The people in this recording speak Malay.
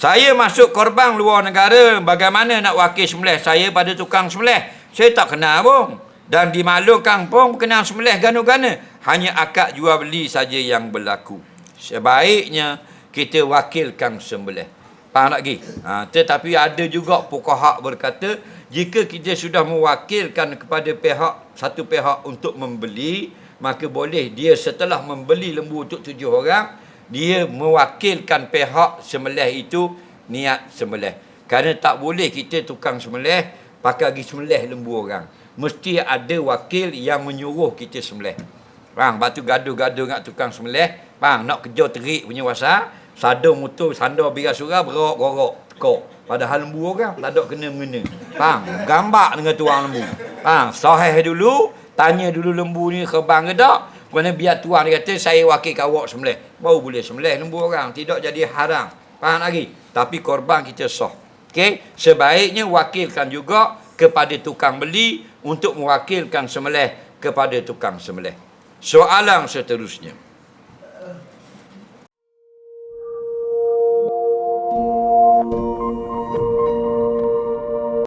Saya masuk korban luar negara, bagaimana nak wakil sembelih saya pada tukang sembelih? Saya tak kenal pun. Dan dimaklumkan pun kenal sembelih gana-gana. Hanya akad jual beli saja yang berlaku. Sebaiknya kita wakilkan sembelih. Faham tak lagi? Ha, tetapi ada juga pokok berkata, jika kita sudah mewakilkan kepada pihak, satu pihak untuk membeli, maka boleh dia setelah membeli lembu untuk tujuh orang, dia mewakilkan pihak sembelih itu niat sembelih. Kerana tak boleh kita tukang sembelih pakai pergi sembelih lembu orang. Mesti ada wakil yang menyuruh kita sembelih. Faham? Lepas tu gaduh-gaduh dengan tukang sembelih. Faham? Nak kerja terik punya wasa. Sadar mutu, sandar biras surah, berok-gorok. Kok. Padahal lembu orang tak ada kena-mengena. Faham? Gambar dengan tuang lembu. Faham? Sahih dulu. Tanya dulu lembu ni kebang ke tak. Kerana biar tuan dia kata, saya wakil kawak sembelih. Baru boleh sembelih lembu orang. Tidak jadi haram. Faham lagi? Tapi korban kita sah. Okey? Sebaiknya wakilkan juga kepada tukang beli untuk mewakilkan sembelih kepada tukang sembelih. Soalan seterusnya.